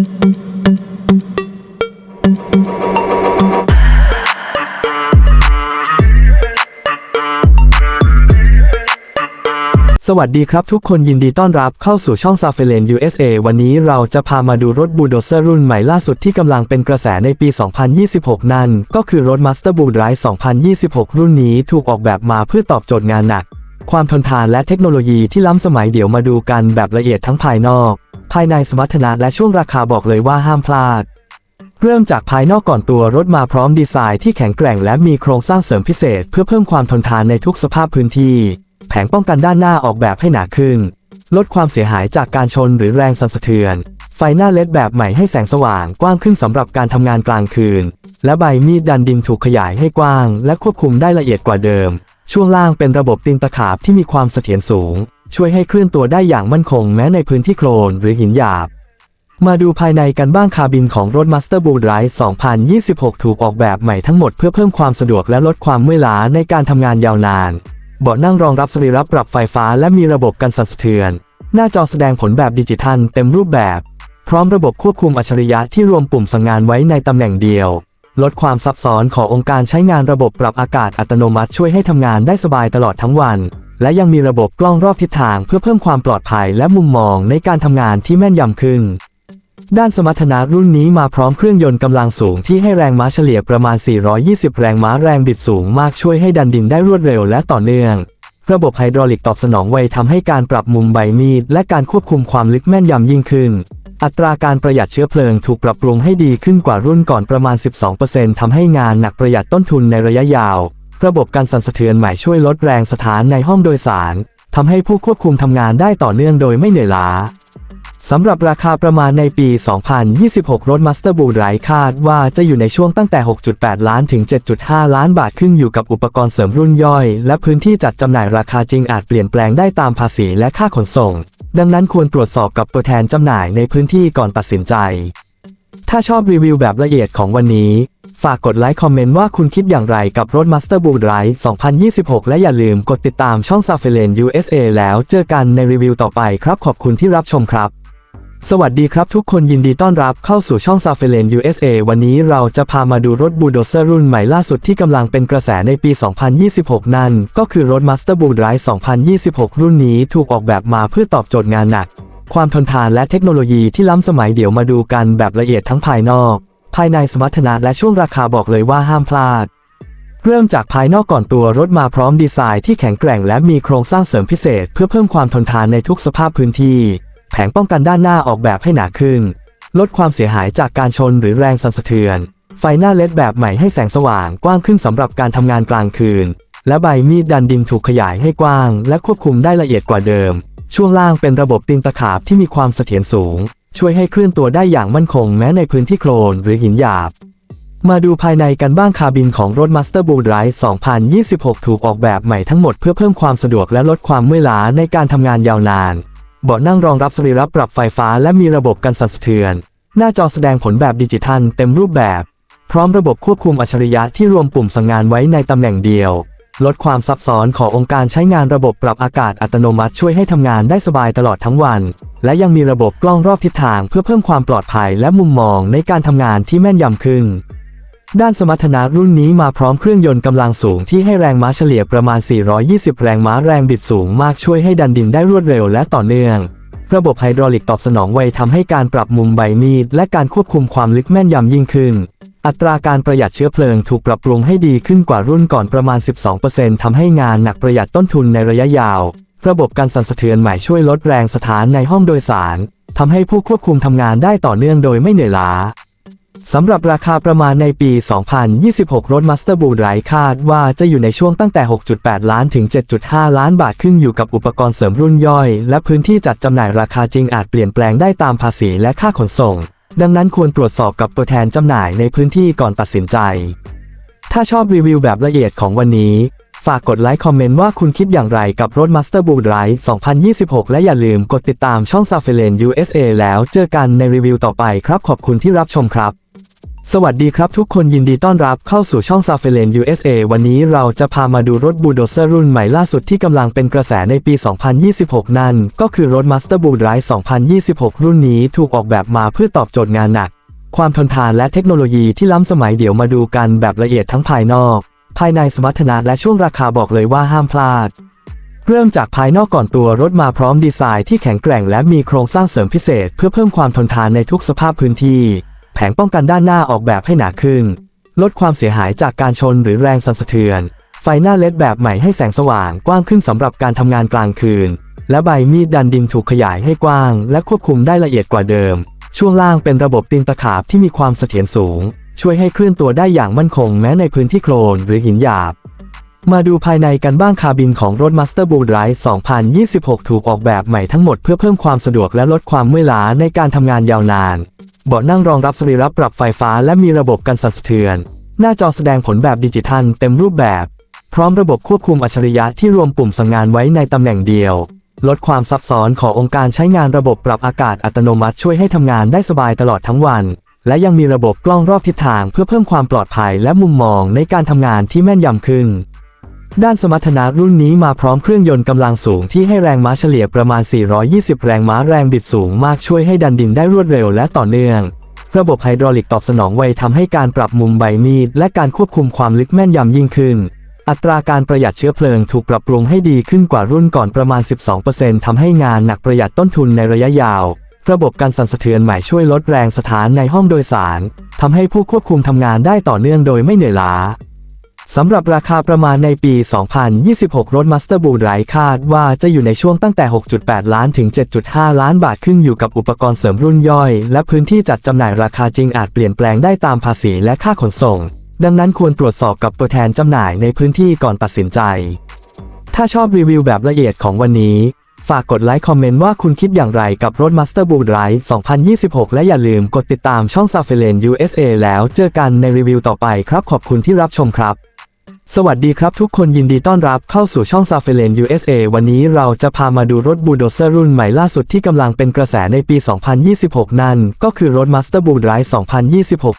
สวัสดีครับทุกคนยินดีต้อนรับเข้าสู่ช่อง s a f e l e n USA วันนี้เราจะพามาดูรถบูโดเซอร์รุ่นใหม่ล่าสุดที่กำลังเป็นกระแสในปี 2026 นั่น ก็คือรถ Master Bull Drive 2026 รุ่นนี้ถูกออกแบบมาเพื่อตอบโจทย์งานหนัก ความทนทานและเทคโนโลยีที่ล้ำสมัยเดี๋ยวมาดูกันแบบละเอียดทั้งภายนอก ภายในสมรรถนะและช่วงราคาบอกเลยว่าห้ามพลาด เริ่มจากภายนอกก่อนตัวรถมาพร้อมดีไซน์ที่แข็งแกร่งและมีโครงสร้างเสริมพิเศษ เพื่อเพิ่มความทนทานในทุกสภาพพื้นที่ แผงป้องกันด้านหน้าออกแบบให้หนาขึ้น ลดความเสียหายจากการชนหรือแรงสั่นสะเทือน ไฟหน้าเลดแบบใหม่ให้แสงสว่างกว้างขึ้นสำหรับการทำงานกลางคืน และใบมีดดันดินถูกขยายให้กว้าง และควบคุมได้ละเอียดกว่าเดิม ช่วงล่างเป็นระบบตีนตะขาบที่มีความเสถียรสูง ช่วยให้เคลื่อนตัวได้อย่างมั่นคงแม้ในพื้นที่โคลนหรือหินหยาบ มาดูภายในกันบ้างคาบินของรถ Master Bull Drive 2026 ถูกออกแบบใหม่ทั้งหมดเพื่อเพิ่มความสะดวกและลดความเมื่อยล้าในการทำงานยาวนาน เบาะนั่งรองรับสรีระปรับไฟฟ้าและมีระบบกันสั่นสะเทือน หน้าจอแสดงผลแบบดิจิทัลเต็มรูปแบบ พร้อมระบบควบคุมอัจฉริยะที่รวมปุ่มสั่งงานไว้ในตำแหน่งเดียวลดความซับซ้อนขององค์การใช้งานระบบปรับอากาศอัตโนมัติช่วยให้ทำงานได้สบายตลอดทั้งวัน และยังมีระบบกล้องรอบทิศทางเพื่อเพิ่มความปลอดภัยและมุมมองในการทำงานที่แม่นยำขึ้น ด้านสมรรถนะรุ่นนี้มาพร้อมเครื่องยนต์กำลังสูงที่ให้แรงม้าเฉลี่ยประมาณ 420 แรงม้าแรงบิดสูงมากช่วยให้ดันดินได้รวดเร็วและต่อเนื่อง ระบบไฮดรอลิกตอบสนองไวทำให้การปรับมุมใบมีด และการควบคุมความลึกแม่นยำยิ่งขึ้นอัตราการประหยัดเชื้อเพลิงถูกปรับปรุงให้ดีขึ้นกว่ารุ่นก่อนประมาณ 12%ทำให้งานหนักประหยัดต้นทุนในระยะยาว ระบบการสั่นสะเทือนใหม่ช่วยลดแรงสถานในห้องโดยสารทำให้ผู้ควบคุมทำงานได้ต่อเนื่องโดยไม่เหนื่อยล้าสำหรับราคาประมาณในปี 2026 รถ Master Bull Drive คาดว่าจะอยู่ในช่วงตั้งแต่ 6.8 ล้านถึง 7.5 ล้านบาทขึ้นอยู่กับอุปกรณ์เสริมรุ่นย่อย และพื้นที่จัดจำหน่ายราคาจริงอาจเปลี่ยนแปลงได้ตามภาษีและค่าขนส่ง ดังนั้นควรตรวจสอบกับตัวแทนจำหน่ายในพื้นที่ก่อนตัดสินใจ ถ้าชอบรีวิวแบบละเอียดของวันนี้ ฝากกดไลค์คอมเมนต์ว่าคุณคิดอย่างไรกับรถ Master Bull Drive 2026 และอย่าลืมกดติดตามช่อง s a f e l e n USA แล้วเจอกันในรีวิวต่อไปครับขอบคุณที่รับชมครับ สวัสดีครับทุกคนยินดีต้อนรับเข้าสู่ช่อง s a f e l e n USA วันนี้เราจะพามาดูรถบูโดเซอร์รุ่นใหม่ล่าสุดที่กำลังเป็นกระแสในปี 2026 นั่น ก็คือรถ Master Bull Drive 2026 รุ่นนี้ถูกออกแบบมาเพื่อตอบโจทย์งานหนัก ความทนทานและเทคโนโลยีที่ล้ำสมัยเดี๋ยวมาดูกันแบบละเอียดทั้งภายนอก ภายในสมรรถนะและช่วงราคาบอกเลยว่าห้ามพลาด เริ่มจากภายนอกก่อนตัวรถมาพร้อมดีไซน์ที่แข็งแกร่งและมีโครงสร้างเสริมพิเศษ เพื่อเพิ่มความทนทานในทุกสภาพพื้นที่ แผงป้องกันด้านหน้าออกแบบให้หนาขึ้น ลดความเสียหายจากการชนหรือแรงสั่นสะเทือน ไฟหน้าเลดแบบใหม่ให้แสงสว่างกว้างขึ้นสำหรับการทำงานกลางคืน และใบมีดดันดินถูกขยายให้กว้าง และควบคุมได้ละเอียดกว่าเดิม ช่วงล่างเป็นระบบตีนตะขาบที่มีความเสถียรสูง ช่วยให้เคลื่อนตัวได้อย่างมั่นคงแม้ในพื้นที่โคลนหรือหินหยาบ มาดูภายในกันบ้างคาบินของรถ Master Bull Drive 2026 ถูกออกแบบใหม่ทั้งหมดเพื่อเพิ่มความสะดวกและลดความเมื่อยล้าในการทำงานยาวนาน เบาะนั่งรองรับสรีระปรับไฟฟ้าและมีระบบกันสั่นสะเทือน หน้าจอแสดงผลแบบดิจิทัลเต็มรูปแบบ พร้อมระบบควบคุมอัจฉริยะที่รวมปุ่มสั่งงานไว้ในตำแหน่งเดียวลดความซับซ้อนขององค์การใช้งานระบบปรับอากาศอัตโนมัติช่วยให้ทำงานได้สบายตลอดทั้งวัน และยังมีระบบกล้องรอบทิศทางเพื่อเพิ่มความปลอดภัยและมุมมองในการทำงานที่แม่นยำขึ้น ด้านสมรรถนะรุ่นนี้มาพร้อมเครื่องยนต์กำลังสูงที่ให้แรงม้าเฉลี่ยประมาณ 420 แรงม้าแรงบิดสูงมากช่วยให้ดันดินได้รวดเร็วและต่อเนื่อง ระบบไฮดรอลิกตอบสนองไวทำให้การปรับมุมใบมีด และการควบคุมความลึกแม่นยำยิ่งขึ้น อัตราการประหยัดเชื้อเพลิงถูกปรับปรุงให้ดีขึ้นกว่ารุ่นก่อนประมาณ 12%ทำให้งานหนักประหยัดต้นทุนในระยะยาว ระบบการสั่นสะเทือนใหม่ช่วยลดแรงสถานในห้องโดยสารทำให้ผู้ควบคุมทำงานได้ต่อเนื่องโดยไม่เหนื่อยล้าสำหรับราคาประมาณในปี 2026 รถ Master Bull Drive คาดว่าจะอยู่ในช่วงตั้งแต่ 6.8 ล้านถึง 7.5 ล้านบาทขึ้นอยู่กับอุปกรณ์เสริมรุ่นย่อย และพื้นที่จัดจำหน่ายราคาจริงอาจเปลี่ยนแปลงได้ตามภาษีและค่าขนส่ง ดังนั้นควรตรวจสอบกับตัวแทนจำหน่ายในพื้นที่ก่อนตัดสินใจ ถ้าชอบรีวิวแบบละเอียดของวันนี้ ฝากกดไลค์คอมเมนต์ว่าคุณคิดอย่างไรกับรถ Master Bull Drive 2026 และอย่าลืมกดติดตามช่อง s a f e l e n USA แล้วเจอกันในรีวิวต่อไปครับขอบคุณที่รับชมครับ สวัสดีครับทุกคนยินดีต้อนรับเข้าสู่ช่อง s a f e l e n USA วันนี้เราจะพามาดูรถบูโดเซอร์รุ่นใหม่ล่าสุดที่กำลังเป็นกระแสในปี 2026 นั่น ก็คือรถ Master Bull Drive 2026 รุ่นนี้ถูกออกแบบมาเพื่อตอบโจทย์งานหนัก ความทนทานและเทคโนโลยีที่ล้ำสมัยเดี๋ยวมาดูกันแบบละเอียดทั้งภายนอก ภายในสมรรถนะและช่วงราคาบอกเลยว่าห้ามพลาด เริ่มจากภายนอกก่อนตัวรถมาพร้อมดีไซน์ที่แข็งแกร่งและมีโครงสร้างเสริมพิเศษ เพื่อเพิ่มความทนทานในทุกสภาพพื้นที่ แผงป้องกันด้านหน้าออกแบบให้หนาขึ้น ลดความเสียหายจากการชนหรือแรงสั่นสะเทือน ไฟหน้าเลดแบบใหม่ให้แสงสว่างกว้างขึ้นสำหรับการทำงานกลางคืน และใบมีดดันดินถูกขยายให้กว้าง และควบคุมได้ละเอียดกว่าเดิม ช่วงล่างเป็นระบบตีนตะขาบที่มีความเสถียรสูง ช่วยให้เคลื่อนตัวได้อย่างมั่นคงแม้ในพื้นที่โคลนหรือหินหยาบ มาดูภายในกันบ้างคาบินของรถ Master Bull Drive 2026 ถูกออกแบบใหม่ทั้งหมดเพื่อเพิ่มความสะดวกและลดความเมื่อยล้าในการทำงานยาวนาน เบาะนั่งรองรับสรีระปรับไฟฟ้าและมีระบบกันสั่นสะเทือน หน้าจอแสดงผลแบบดิจิทัลเต็มรูปแบบ พร้อมระบบควบคุมอัจฉริยะที่รวมปุ่มสั่งงานไว้ในตำแหน่งเดียวลดความซับซ้อนขององค์การใช้งานระบบปรับอากาศอัตโนมัติช่วยให้ทำงานได้สบายตลอดทั้งวัน และยังมีระบบกล้องรอบทิศทางเพื่อเพิ่มความปลอดภัยและมุมมองในการทำงานที่แม่นยำขึ้น ด้านสมรรถนะรุ่นนี้มาพร้อมเครื่องยนต์กำลังสูงที่ให้แรงม้าเฉลี่ยประมาณ 420 แรงม้าแรงบิดสูงมากช่วยให้ดันดินได้รวดเร็วและต่อเนื่อง ระบบไฮดรอลิกตอบสนองไวทำให้การปรับมุมใบมีด และการควบคุมความลึกแม่นยำยิ่งขึ้น อัตราการประหยัดเชื้อเพลิงถูกปรับปรุงให้ดีขึ้นกว่ารุ่นก่อนประมาณ 12%ทำให้งานหนักประหยัดต้นทุนในระยะยาว ระบบการสั่นสะเทือนใหม่ช่วยลดแรงสถานในห้องโดยสารทำให้ผู้ควบคุมทำงานได้ต่อเนื่องโดยไม่เหนื่อยล้าสำหรับราคาประมาณในปี 2026 รถ Master Bull Drive คาดว่าจะอยู่ในช่วงตั้งแต่ 6.8 ล้านถึง 7.5 ล้านบาทขึ้นอยู่กับอุปกรณ์เสริมรุ่นย่อย และพื้นที่จัดจำหน่ายราคาจริงอาจเปลี่ยนแปลงได้ตามภาษีและค่าขนส่ง ดังนั้นควรตรวจสอบกับตัวแทนจำหน่ายในพื้นที่ก่อนตัดสินใจ ถ้าชอบรีวิวแบบละเอียดของวันนี้ ฝากกดไลค์คอมเมนต์ว่าคุณคิดอย่างไรกับรถ Master Bull Drive 2026 และอย่าลืมกดติดตามช่อง s a f e l e n USA แล้วเจอกันในรีวิวต่อไปครับขอบคุณที่รับชมครับ สวัสดีครับทุกคนยินดีต้อนรับเข้าสู่ช่อง s a f e l e n USA วันนี้เราจะพามาดูรถบูโดเซอร์รุ่นใหม่ล่าสุดที่กำลังเป็นกระแสในปี 2026 นั่นก็คือรถ Master Bull Drive 2026